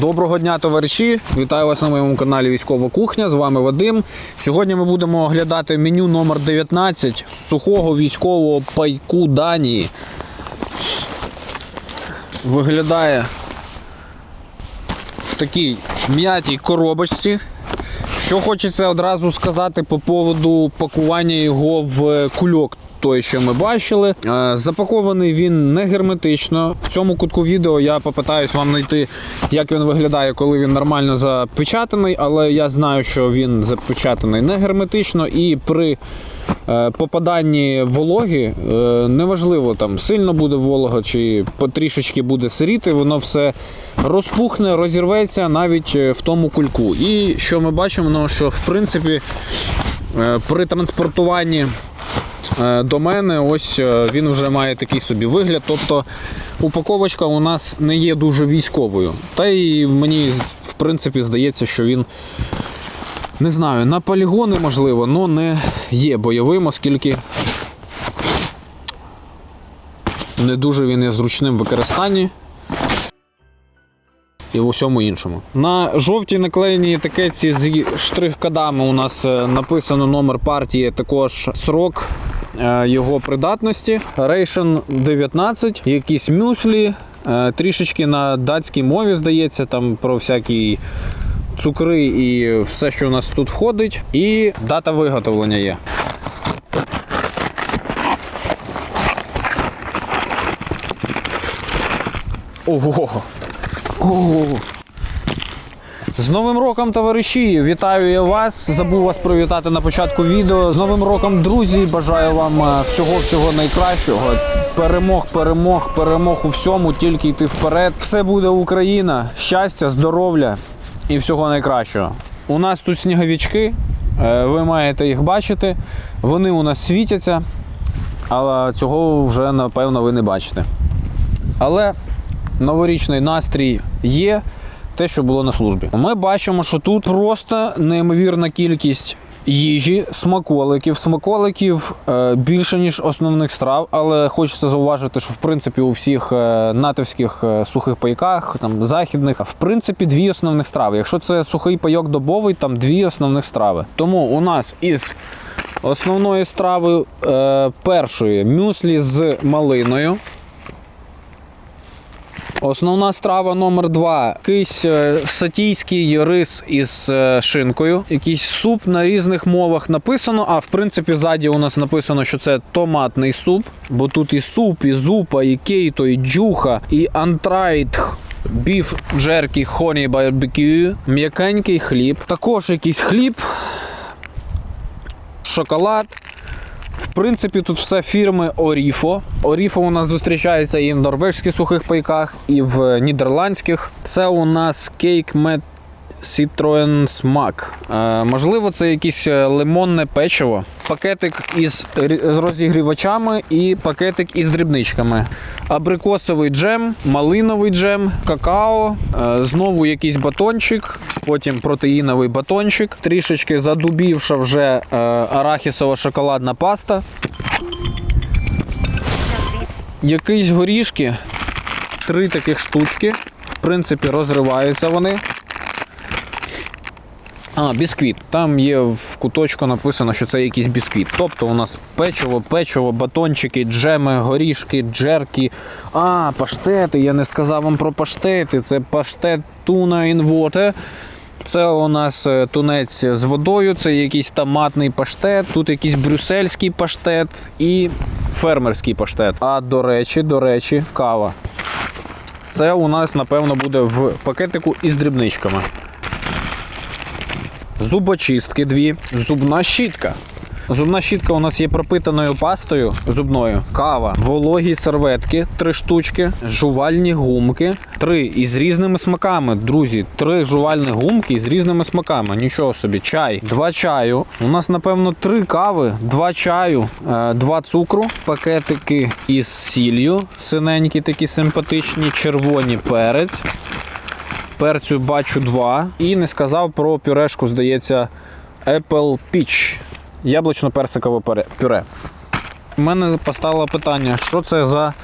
Доброго дня, товариші! Вітаю вас на моєму каналі Військова Кухня. З вами Вадим. Сьогодні ми будемо оглядати меню номер 19 з сухого військового пайку Данії. Виглядає в такій м'ятій коробочці. Що хочеться одразу сказати по поводу пакування його в кульок. Той, що ми бачили, Е, запакований він не герметично. В цьому кутку відео я попитаюсь вам знайти, як він виглядає, коли він нормально запечатаний, але я знаю, що він запечатаний не герметично, і при попаданні вологи е, неважливо там сильно буде волого чи потрішечки буде сиріти, воно все розпухне, розірветься навіть е, в тому кульку. І що ми бачимо, ну, що в принципі е, при транспортуванні. Е, До мене ось е, він вже має такий собі вигляд. Тобто упаковочка у нас не є дуже військовою. Та й мені, в принципі, здається, що він не знаю, на полігони можливо, але не є бойовим, оскільки не дуже він є зручним в використанні. І в усьому іншому. На жовтій наклеєній етикетці з штрих-кодами у нас е, написано номер партії, також срок е, його придатності. Ration 19, якісь мюслі, е, трішечки на датській мові, здається, там про всякі цукри і все, що у нас тут входить. І дата виготовлення є. Ого! Ого! З Новим роком, товариші! Вітаю я вас! Забув вас привітати на початку відео. З Новим роком, друзі! Бажаю вам е, всього-всього найкращого. Перемог, перемог, перемог у всьому, тільки йти вперед. Все буде Україна, щастя, здоров'я і всього найкращого. У нас тут сніговички, е, ви маєте їх бачити. Вони у нас світяться, але цього вже напевно ви не бачите. Але новорічний настрій є, те, що було на службі. Ми бачимо, що тут просто неймовірна кількість їжі, смаколиків. Смаколиків е, більше, ніж основних страв, але хочеться зауважити, що в принципі у всіх е, натовських е, сухих пайках, там західних, в принципі, дві основних страви. Якщо це сухий пайок добовий, там дві основних страви. Тому у нас із основної страви першої мюслі з малиною. Основна страва номер два. Якийсь е, сатійський рис із е, шинкою. Якийсь суп на різних мовах написано. А в принципі, ззаді у нас написано, що це томатний суп. Бо тут і суп, і зупа, і кейто, і джуха, і антрайтх. Біф джеркі, хоні барбекю, м'якенький хліб. Також якийсь хліб, шоколад. В принципі, тут все фірми Оріфо. Оріфо у нас зустрічається і в норвежських сухих пайках, і в нідерландських. Це у нас кейк мед Citroen Смак. Е, можливо, це якесь е, лимонне печиво. Пакетик із розігрівачами і пакетик із дрібничками. Абрикосовий джем, малиновий джем, какао, е, знову якийсь батончик, потім протеїновий батончик, трішечки задубівша вже е, арахісова шоколадна паста. Якісь горішки, три таких штучки. В принципі, розриваються вони. А, бісквіт. Там є в куточку написано, що це якийсь бісквіт. Тобто у нас печиво, печиво, батончики, джеми, горішки, джерки. А, паштети. Я не сказав вам про паштети. Це паштет туна water. Це у нас е, тунець з водою, це якийсь томатний паштет, тут якийсь брюссельський паштет і фермерський паштет. А до речі, до речі, кава. Це у нас, напевно, буде в пакетику із дрібничками. Зубочистки дві, зубна щітка. Зубна щітка у нас є пропитаною пастою зубною, кава, вологі серветки, три штучки, жувальні гумки, три із різними смаками. Друзі, три жувальні гумки з різними смаками. Нічого собі, чай, два чаю. У нас, напевно, три кави, два чаю, е, два цукру, пакетики із сіллю, синенькі, такі симпатичні, червоні перець. Перцю бачу два. І не сказав про пюрешку, здається, Apple Peach. Яблучно-персикове пюре. У мене постало питання, що це за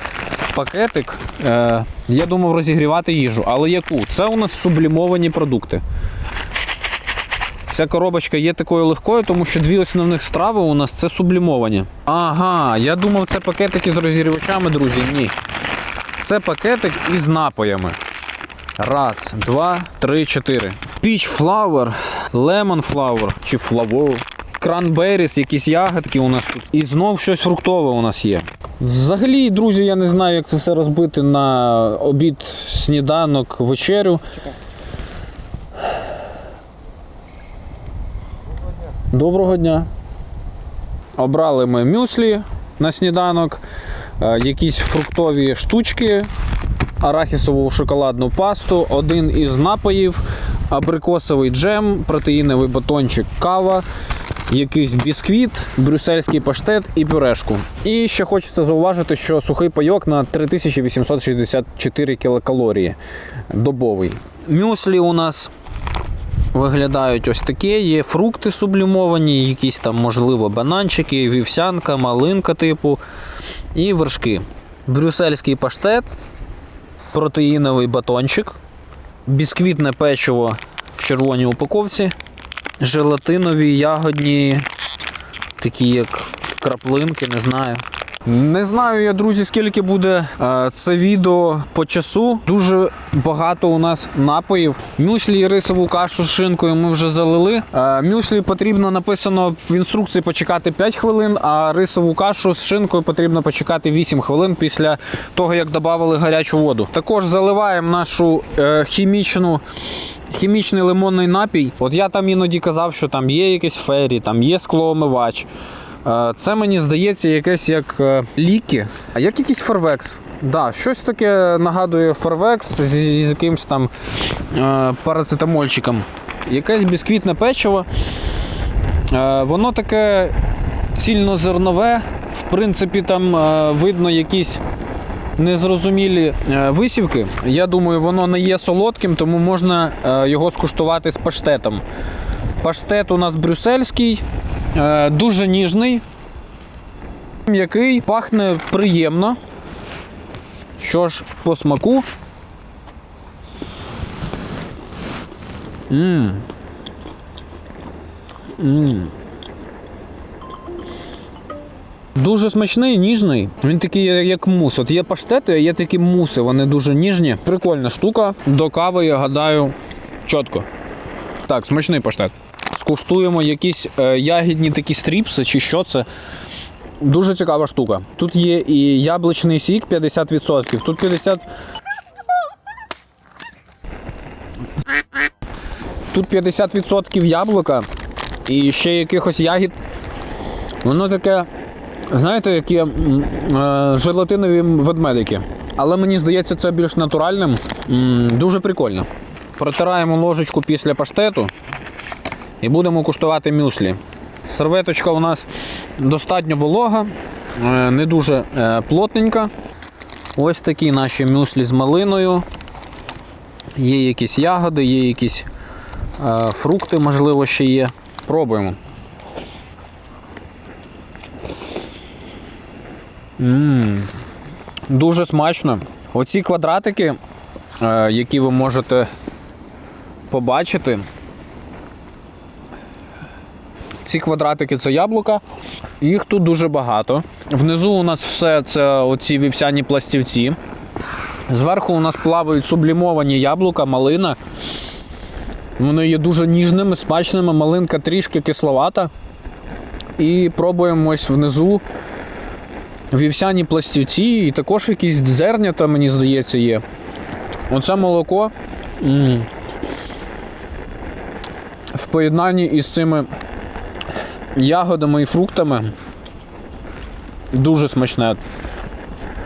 пакетик. Е, я думав розігрівати їжу, але яку? Це у нас сублімовані продукти. Ця коробочка є такою легкою, тому що дві основних страви у нас це сублімовані. Ага, я думав, це пакетики з розігрівачами, друзі. Ні. Це пакетик із напоями. Раз, два, три, чотири. Peach flower, lemon flower чи flower, cranberries, якісь ягодки у нас тут. І знов щось фруктове у нас є. Взагалі, друзі, я не знаю, як це все розбити на обід, сніданок, вечерю. Доброго дня. Обрали ми мюслі на сніданок, е, якісь фруктові штучки, арахісову шоколадну пасту, один із напоїв, абрикосовий джем, протеїновий батончик, кава, якийсь бісквіт, брюссельський паштет і пюрешку. І ще хочеться зауважити, що сухий пайок на 3864 кілокалорії добовий. Мюслі у нас виглядають ось таке. Є фрукти сублімовані, якісь там, можливо, бананчики, вівсянка, малинка типу і вершки. Брюссельський паштет, протеїновий батончик, бісквітне печиво в червоній упаковці, желатинові ягодні, такі як краплинки, не знаю. Не знаю я, друзі, скільки буде е, це відео по часу. Дуже багато у нас напоїв. Мюслі і рисову кашу з шинкою ми вже залили. Е, мюслі потрібно написано в інструкції почекати 5 хвилин, а рисову кашу з шинкою потрібно почекати 8 хвилин після того, як додали гарячу воду. Також заливаємо нашу е, хімічну. Хімічний лимонний напій. От я там іноді казав, що там є якийсь фері, там є склоомивач. Е, Це мені здається якесь як е, ліки, а як якийсь фарвекс. Да, щось таке нагадує фарвекс з, якимось там е, парацетамольчиком. Якесь бісквітне печиво. Воно таке цільнозернове. В принципі, там видно якісь незрозумілі е, висівки. Я думаю, воно не є солодким, тому можна е, його скуштувати з паштетом. Паштет у нас брюссельський, е, дуже ніжний, м'який, пахне приємно. Що ж, по смаку. М. М. Дуже смачний, ніжний. Він такий, як- як мус. От є паштети, а є такі муси, вони дуже ніжні. Прикольна штука. До кави, я гадаю, чітко. Так, смачний паштет. Скуштуємо якісь е, ягідні такі стріпси, чи що це. Дуже цікава штука. Тут є і яблучний сік 50%. Тут 50. Тут 50% яблука і ще якихось ягід. Воно таке, знаєте, які е, желатинові ведмедики. Але мені здається, це більш натуральним. М, Дуже прикольно. Протираємо ложечку після паштету і будемо куштувати мюслі. Серветочка у нас достатньо волога, е, не дуже е, плотненька. Ось такі наші мюслі з малиною. Є якісь ягоди, є якісь е, фрукти, можливо, ще є. Пробуємо. М, Дуже смачно. Оці квадратики, е, які ви можете побачити. Ці квадратики це яблука. Їх тут дуже багато. Внизу у нас все це оці вівсяні пластівці. Зверху у нас плавають сублімовані яблука, малина. Вони є дуже ніжними, смачними, малинка трішки кисловата. І пробуємо ось внизу вівсяні пластівці, і також якісь зернята, мені здається, є. Оце молоко м, в поєднанні із цими ягодами і фруктами дуже смачне.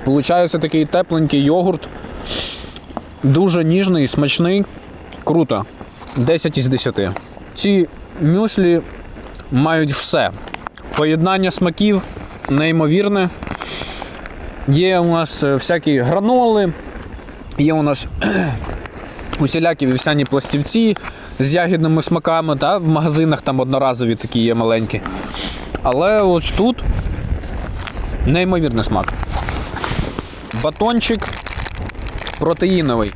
Получається такий тепленький йогурт, дуже ніжний, смачний, круто. 10 із 10. Ці мюслі мають все. Поєднання смаків неймовірне. Є у нас е, всякі граноли, є у нас усілякі вівсяні пластівці з ягідними смаками, та в магазинах там одноразові такі є маленькі. Але ось тут Неймовірний смак. Батончик протеїновий.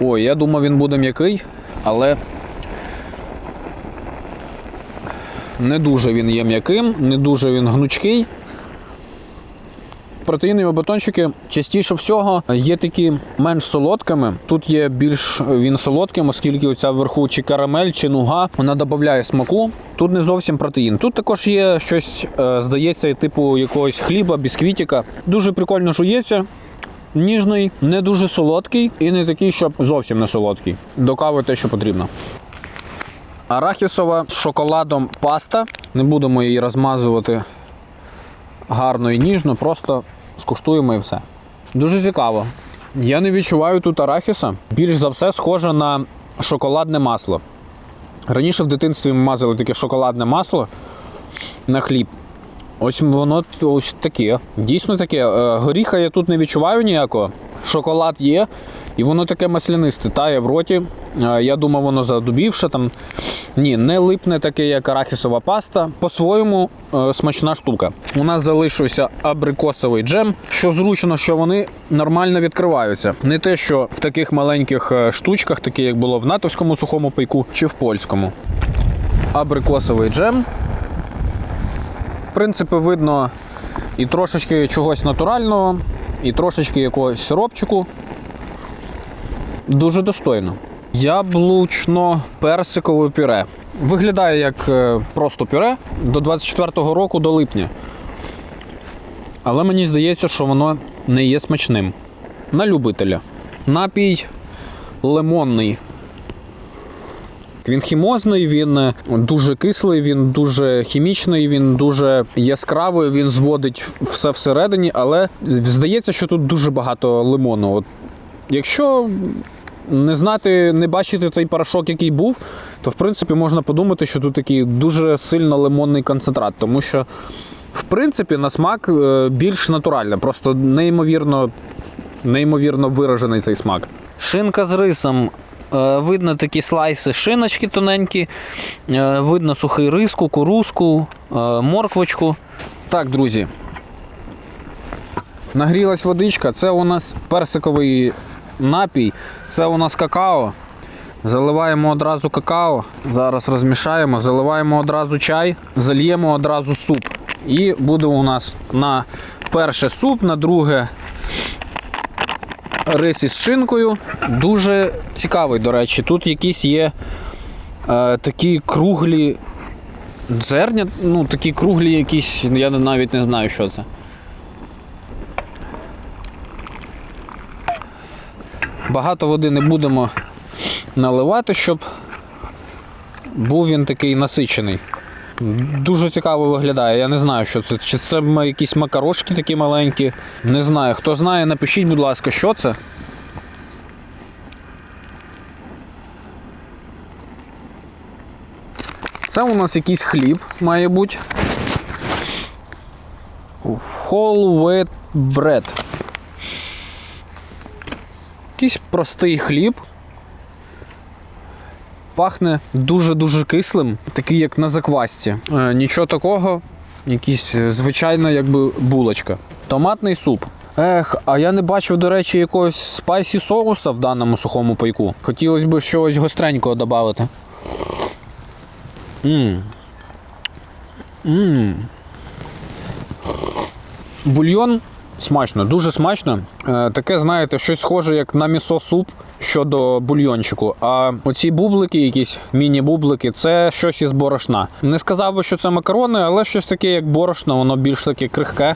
Ой, я думав, він буде м'який, але не дуже він є м'яким, не дуже він гнучкий. Протеїнові батончики частіше всього є такі менш солодкими. Тут є більш він солодким, оскільки оця вверху чи карамель, чи нуга, вона додає смаку. Тут не зовсім протеїн. Тут також є щось, е, здається, типу якогось хліба, бісквітіка. Дуже прикольно жується. Ніжний, не дуже солодкий і не такий, щоб зовсім не солодкий. До кави те, що потрібно. Арахісова з шоколадом паста. Не будемо її розмазувати гарно і ніжно, просто скуштуємо і все. Дуже цікаво. Я не відчуваю тут арахіса. Більш за все схоже на шоколадне масло. Раніше в дитинстві ми мазали таке шоколадне масло на хліб. Ось воно ось таке. Дійсно таке. Е, Горіха я тут не відчуваю ніякого. Шоколад є, і воно таке маслянисте, тає в роті. Е, Я думав, воно задубівше там. Ні, не липне таке, як арахісова паста. По-своєму е, смачна штука. У нас залишився абрикосовий джем. Що зручно, що вони нормально відкриваються. Не те, що в таких маленьких штучках, такі як було в натовському сухому пайку чи в польському. Абрикосовий джем. Принципі, видно і трошечки чогось натурального, і трошечки якогось сиропчику. Дуже достойно. Яблучно-персикове пюре. Виглядає як е, просто пюре до 24-го року до липня. Але мені здається, що воно не є смачним. На любителя. Напій лимонний. Він хімозний, він е, дуже кислий, він дуже хімічний, він дуже яскравий, він зводить все всередині, але здається, що тут дуже багато лимону. От, якщо не знати, не бачити цей порошок, який був, то в принципі можна подумати, що тут такий дуже сильно лимонний концентрат, тому що, в принципі, на смак е, більш натуральне, просто неймовірно, неймовірно виражений цей смак. Шинка з рисом. Е, Видно такі слайси шиночки тоненькі, е, видно сухий рис, кукурузку, е, морквочку. Так, друзі. Нагрілась водичка. Це у нас персиковий напій, це у нас какао. Заливаємо одразу какао, зараз розмішаємо, заливаємо одразу чай, зальємо одразу суп. І буде у нас на перше суп, на друге рис із шинкою. Дуже цікавий, до речі. Тут якісь є е, такі круглі дзерня, ну такі круглі якісь, я навіть не знаю, що це. Багато води не будемо наливати, щоб був він такий насичений. Дуже цікаво виглядає. Я не знаю, що це. Чи це якісь макарошки такі маленькі. Не знаю. Хто знає, напишіть, будь ласка, що це. Це у нас якийсь хліб має бути. Whole wheat. Якийсь простий хліб. Пахне дуже-дуже кислим, такий як на заквасці. Е, нічого такого, якийсь е, звичайна якби булочка. Томатний суп. Ех, а я не бачив, до речі, якогось спайсі соуса в даному сухому пайку. Хотілося б щось гостренького додати. Мм. Мм. Бульйон смачно, дуже смачно. Е, таке, знаєте, щось схоже, як на місо-суп щодо бульйончику. А оці бублики, якісь міні-бублики, це щось із борошна. Не сказав би, що це макарони, але щось таке, як борошно, воно більш таке крихке.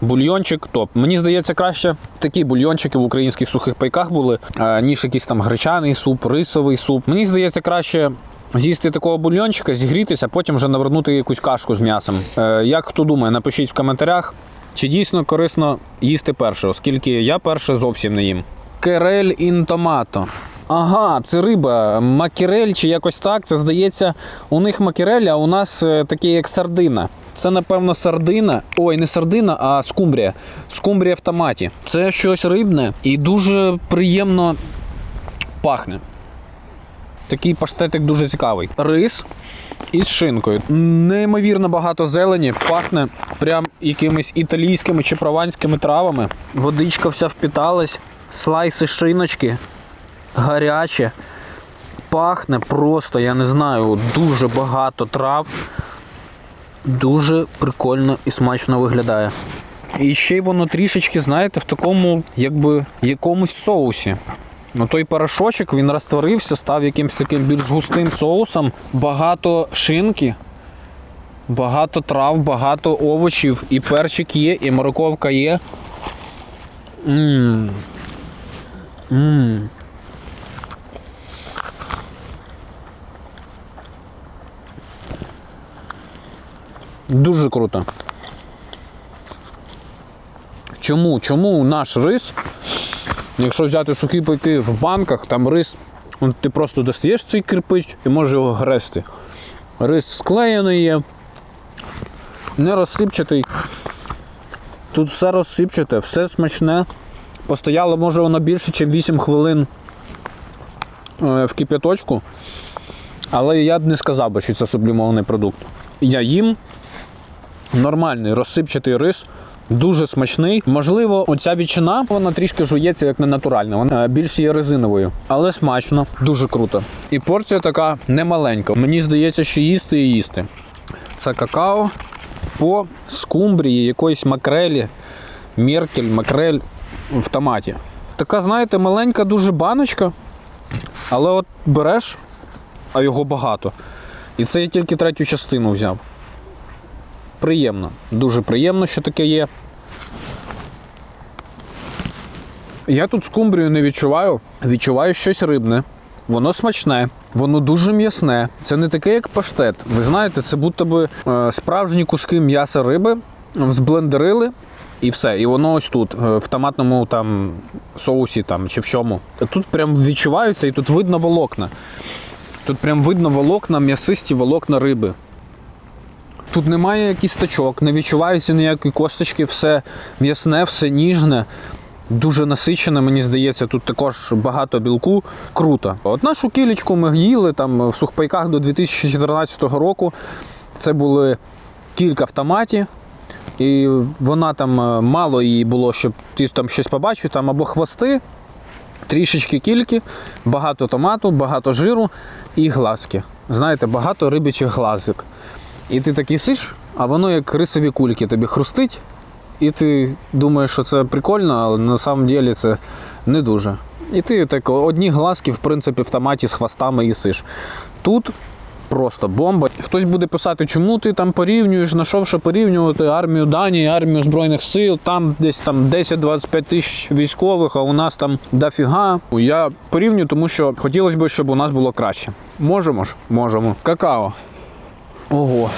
Бульйончик топ. Мені здається, краще такі бульйончики в українських сухих пайках були, е, ніж якийсь там гречаний суп, рисовий суп. Мені здається, краще з'їсти такого бульйончика, зігрітися, потім вже навернути якусь кашку з м'ясом. Е, Як хто думає, напишіть в коментарях, чи дійсно корисно їсти перше, оскільки я перше зовсім не їм. Керель ін томато. Ага, це риба, макерель чи якось так. Це здається, у них макерель, а у нас е, таке як сардина. Це, напевно, сардина. Ой, не сардина, а скумбрія. Скумбрія в томаті. Це щось рибне і дуже приємно пахне. Такий паштетик дуже цікавий. Рис. І з шинкою. Неймовірно багато зелені, пахне прям якимись італійськими чи прованськими травами. Водичка вся впіталась, слайси шиночки, гаряче. Пахне просто, я не знаю, дуже багато трав. Дуже прикольно і смачно виглядає. І ще й воно трішечки, знаєте, в такому, якби якомусь соусі. Ну, той порошочок він розтворився, став якимось таким більш густим соусом. Багато шинки, багато трав, багато овочів, і перчик є, і морковка є. Мм. Мм. Дуже круто. Чому? Чому наш рис, якщо взяти сухі пайки в банках, там рис, ти просто достаєш цей кирпич і можеш його грести. Рис склеєний є, не розсипчатий. Тут все розсипчате, все смачне. Постояло, може, воно більше, ніж 8 хвилин е, в кип'яточку. Але я б не сказав би, що це сублімований продукт. Я їм нормальний розсипчатий рис. Дуже смачний. Можливо, оця ветчина, вона трішки жується як не натуральна. Вона е, більш є резиновою, але смачно, дуже круто. І порція така немаленька. Мені здається, що їсти і їсти. Це какао по скумбрії, якоїсь макрелі, меркель, макрель в томаті. Така, знаєте, маленька дуже баночка, але от береш, а його багато. І це я тільки третю частину взяв. Приємно, дуже приємно, що таке є. Я тут скумбрію не відчуваю, відчуваю щось рибне. Воно смачне, воно дуже м'ясне. Це не таке, як паштет. Ви знаєте, це будто би е, справжні куски м'яса риби зблендерили і все. І воно ось тут, е, в томатному там соусі там, чи в чому. Тут прям відчуваються і тут видно волокна. Тут прям видно волокна, м'ясисті волокна риби. Тут немає кісточок, не відчувається ніякої косточки, все м'ясне, все ніжне, дуже насичене, мені здається, тут також багато білку. Круто. От нашу кілечку ми їли там в сухпайках до 2014 року. Це були кілька в томаті. І вона там е, мало її було, щоб ти там щось побачив, там або хвости, трішечки кільки, багато томату, багато жиру і глазки. Знаєте, багато рибячих глазик. І ти такий сиш, а воно як рисові кульки тобі хрустить, і ти думаєш, що це прикольно, але на самом деле це не дуже. І ти так одні глазки, в принципі, в томаті з хвостами їсиш. Тут просто бомба. Хтось буде писати, чому ти там порівнюєш, на що що порівнювати армію Данії, армію Збройних сил, там десь там 10-25 тисяч військових, а у нас там дофіга. Я порівнюю, тому що хотілося б, щоб у нас було краще. Можемо ж? Можемо. Какао. Ого.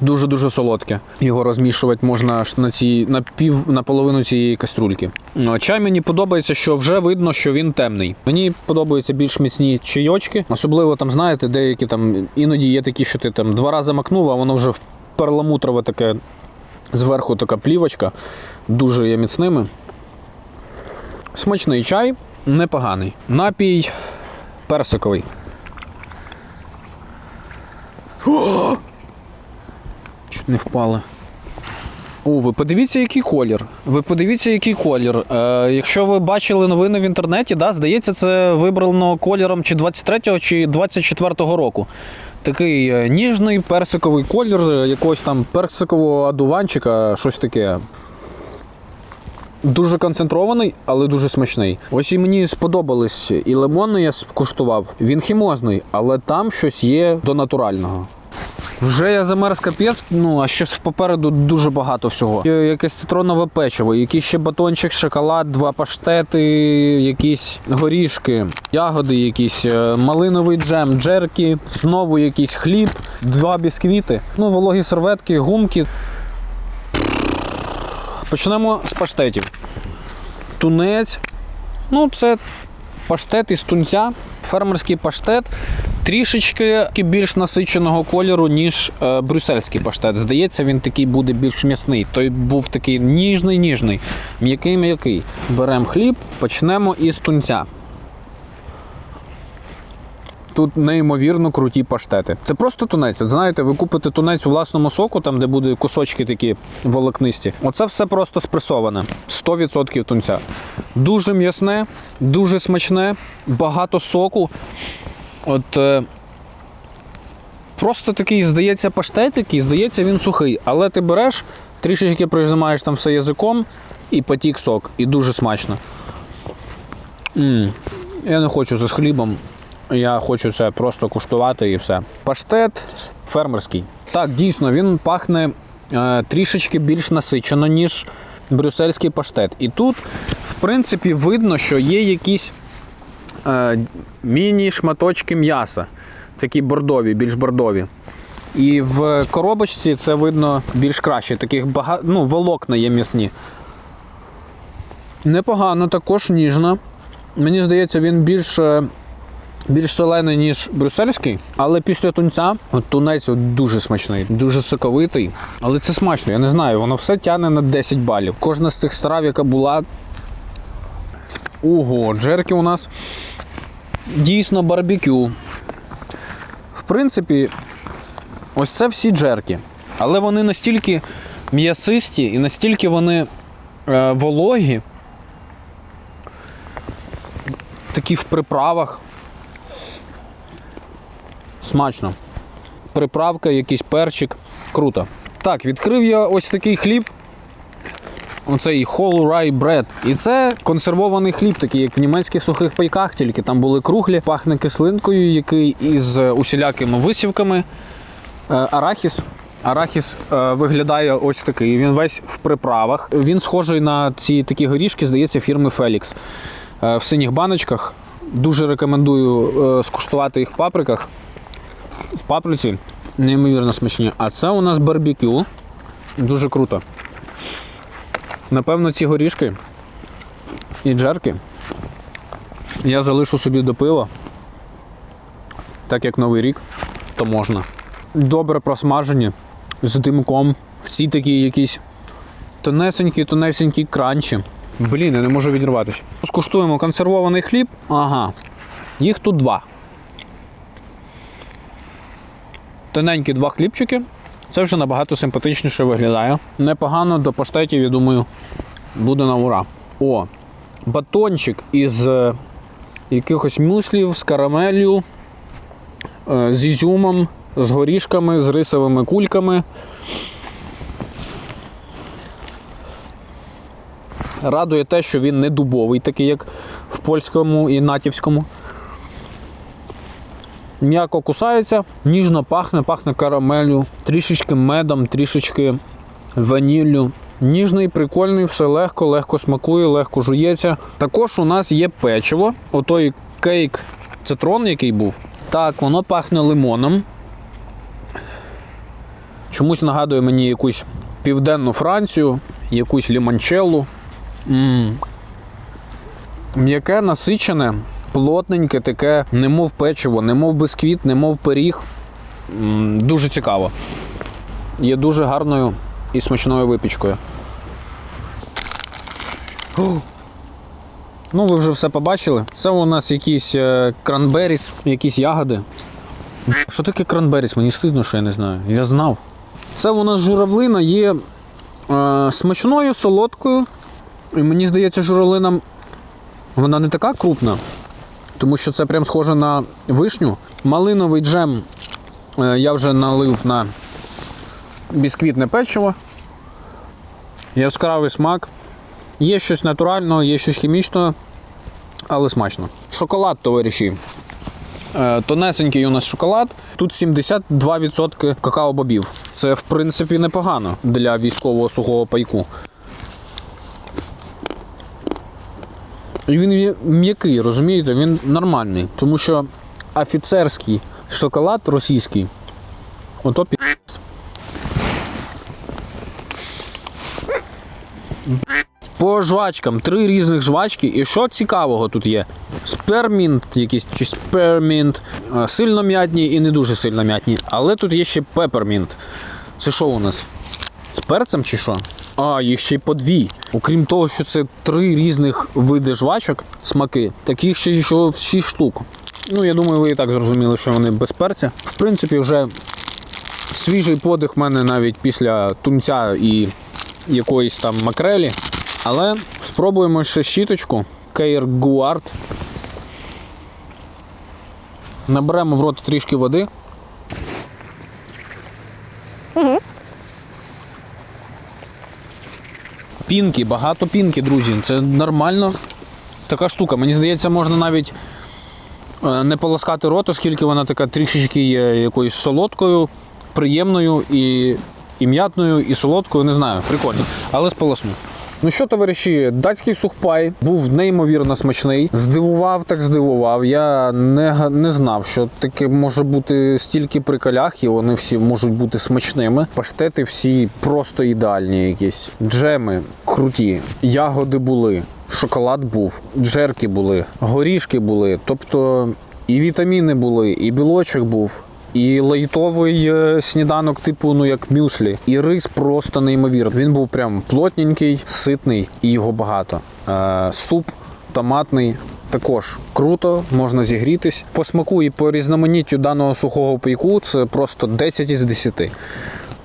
Дуже-дуже солодке. Його розмішувати можна аж на цій на пів на половину цієї каструльки. Ну, Чай мені подобається, що вже видно, що він темний. Мені подобаються більш міцні чайочки. Особливо там, знаєте, деякі там іноді є такі, що ти там два рази макнув, а воно вже в перламутрове таке зверху така плівочка. Дуже є міцними. Смачний чай, непоганий. Напій персиковий. Чуть не впали. О, ви подивіться, який колір. Ви подивіться, який колір. Е, якщо ви бачили новини в інтернеті, да, здається, це вибрано кольором чи 23-го, чи 24-го року. Такий е, ніжний персиковий колір, е, якогось там персикового одуванчика, щось таке. Дуже концентрований, але дуже смачний. Ось і мені сподобались і лимонний я скуштував. Він хімозний, але там щось є до натурального. Вже я замерз капець, ну а ще попереду дуже багато всього. Якесь цитронове печиво, якийсь ще батончик, шоколад, два паштети, якісь горішки, ягоди, якісь е, малиновий джем, джерки, знову якийсь хліб, два бісквіти, ну, вологі серветки, гумки. Почнемо з паштетів. Тунець. Ну, це паштет із тунця, фермерський паштет, трішечки більш насиченого кольору, ніж е, брюссельський паштет. Здається, він такий буде більш м'ясний. Той був такий ніжний, ніжний, м'який, м'який. Беремо хліб, почнемо із тунця. Тут неймовірно круті паштети. Це просто тунець. От знаєте, ви купите тунець у власному соку, там де буде кусочки такі волокнисті. Оце все просто спресоване. 100% тунця. Дуже м'ясне, дуже смачне, багато соку. От е, просто такий, здається, паштетик, і здається, він сухий. Але ти береш, трішечки прижимаєш там все язиком і потік сок. І дуже смачно. м Я не хочу це з хлібом. Я хочу це просто куштувати і все. Паштет фермерський. Так, дійсно, він пахне е, трішечки більш насичено, ніж брюссельський паштет. І тут, в принципі, видно, що є якісь е, міні-шматочки м'яса. Такі бордові, більш бордові. І в коробочці це видно більш краще. Таких бага... ну, волокна є м'ясні. Непогано, також ніжно. Мені здається, він більш, е, більш солений, ніж брюссельський, але після тунця от тунець от дуже смачний, дуже соковитий. Але це смачно, я не знаю, воно все тягне на 10 балів. Кожна з тих страв, яка була. Ого, джерки у нас дійсно барбекю. В принципі, ось це всі джерки. Але вони настільки м'ясисті і настільки вони е, вологі, такі в приправах. Смачно. Приправка, якийсь перчик. Круто. Так, відкрив я ось такий хліб. Оцей whole rye bread. І це консервований хліб, такий, як в німецьких сухих пайках, тільки там були круглі, пахне кислинкою, який із е, усілякими висівками. Е, Арахіс. Арахіс е, виглядає ось такий. Він весь в приправах. Він схожий на ці такі горішки, здається, фірми Felix. В синіх баночках. Дуже рекомендую скуштувати їх в паприках. В паприці неймовірно смачні. А це у нас барбекю. Дуже круто. Напевно, ці горішки і джерки я залишу собі до пива. Так як Новий рік, то можна. Добре просмажені з димком в ці такі якісь тонесенькі, тонесенькі кранчі. Блін, я не можу відірватися. Скуштуємо консервований хліб. Ага. Їх тут два. Тоненькі два хлібчики. Це вже набагато симпатичніше виглядає. Непогано до паштетів, я думаю, буде на ура. О, батончик із е, якихось мюслів з карамелью, е, з ізюмом, з горішками, з рисовими кульками. Радує те, що він не дубовий, такий як в польському і натівському. М'яко кусається, ніжно пахне, пахне карамелью, трішечки медом, трішечки ваніллю. Ніжний, прикольний, все легко, легко смакує, легко жується. Також у нас є печиво, отой кейк цитрон, який був. Так, воно пахне лимоном. Чомусь нагадує мені якусь південну Францію, якусь ліманчеллу. М'яке, насичене, плотненьке, таке, немов печиво, немов бисквіт, немов пиріг. Дуже цікаво. Є дуже гарною і смачною випічкою. Ну, ви вже все побачили. Це у нас якісь е, кранберіс, якісь ягоди. Що таке кранберіс? Мені стидно, що я не знаю. Я знав. Це у нас журавлина є е, смачною, солодкою. І мені здається, журавлина вона не така крупна, тому що це прям схоже на вишню. Малиновий джем е, я вже налив на бісквітне печиво. Яскравий смак. Є щось натурального, є щось хімічного, але смачно. Шоколад, товариші. Е, Тонесенький у нас шоколад. Тут 72% какао-бобів. Це, в принципі, непогано для військового сухого пайку. І він м'який, розумієте, він нормальний. Тому що офіцерський шоколад російський. Ото пі... По жвачкам три різних жвачки. І що цікавого тут є? Спермінт, якийсь чи спермінт, е, сильно м'ятні і не дуже сильно м'ятні. Але тут є ще пепермінт. Це що у нас? З перцем чи що? А, їх ще й по дві. Окрім того, що це три різних види жвачок, смаки, таких ще, ще 6 штук. Ну, я думаю, ви і так зрозуміли, що вони без перця. В принципі, вже свіжий подих в мене навіть після тунця і якоїсь там макрелі. Але спробуємо ще щіточку Кейр Гуард. Наберемо в рот трішки води. Пінки, багато пінки, друзі. Це нормально. Така штука. Мені здається, можна навіть е, не полоскати рот, оскільки вона така трішечки є якоюсь солодкою, приємною і, і м'ятною, і солодкою, не знаю, прикольно. Але сполосну. Ну що, товариші, датський сухпай був неймовірно смачний. Здивував, так здивував. Я не, не знав, що таке може бути стільки приколях, і вони всі можуть бути смачними. Паштети всі просто ідеальні якісь. Джеми круті, ягоди були, шоколад був, джерки були, горішки були. Тобто і вітаміни були, і білочок був. І лайтовий е, сніданок, типу, ну як мюслі. І рис просто неймовірний. Він був прям плотненький, ситний і його багато. Е, суп томатний. Також круто, можна зігрітись. По смаку і по різноманіттю даного сухого пайку це просто 10 із 10.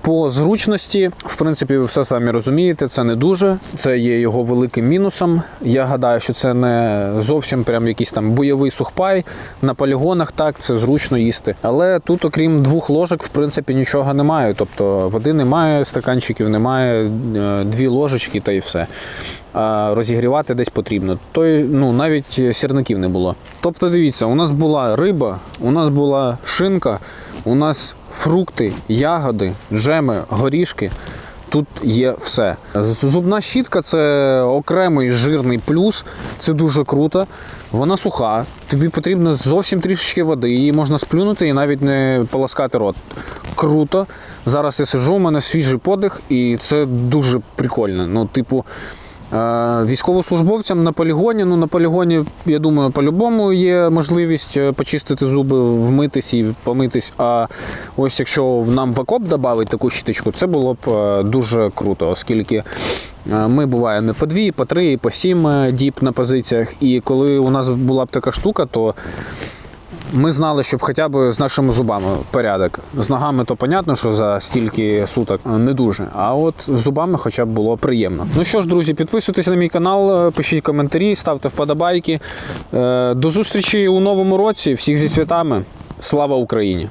По зручності, в принципі, ви все самі розумієте, це не дуже. Це є його великим мінусом. Я гадаю, що це не зовсім прям якийсь там бойовий сухпай. На полігонах так, це зручно їсти. Але тут, окрім двох ложок, в принципі, нічого немає. Тобто води немає, стаканчиків немає, е, дві ложечки та й все. А розігрівати десь потрібно. То й, ну, навіть сірників не було. Тобто, дивіться, у нас була риба, у нас була шинка, у нас фрукти, ягоди, джеми, горішки. Тут є все. Зубна щітка це окремий жирний плюс. Це дуже круто. Вона суха. Тобі потрібно зовсім трішечки води. Її можна сплюнути і навіть не полоскати рот. Круто. Зараз я сиджу, у мене свіжий подих, і це дуже прикольно. Ну, типу, Військовослужбовцям на полігоні, ну на полігоні, я думаю, по-любому є можливість е, почистити зуби, вмитись і помитись. А ось якщо нам в окоп додати таку щіточку, це було б е, дуже круто, оскільки е, ми буває не по дві, по три, по сім е, діб на позиціях. І коли у нас була б така штука, то ми знали, щоб хоча б з нашими зубами порядок. З ногами то понятно, що за стільки суток не дуже. А от з зубами хоча б було приємно. Ну що ж, друзі, підписуйтесь на мій канал, е, пишіть коментарі, ставте вподобайки. Е, До зустрічі у новому році. Всіх зі святами. Слава Україні!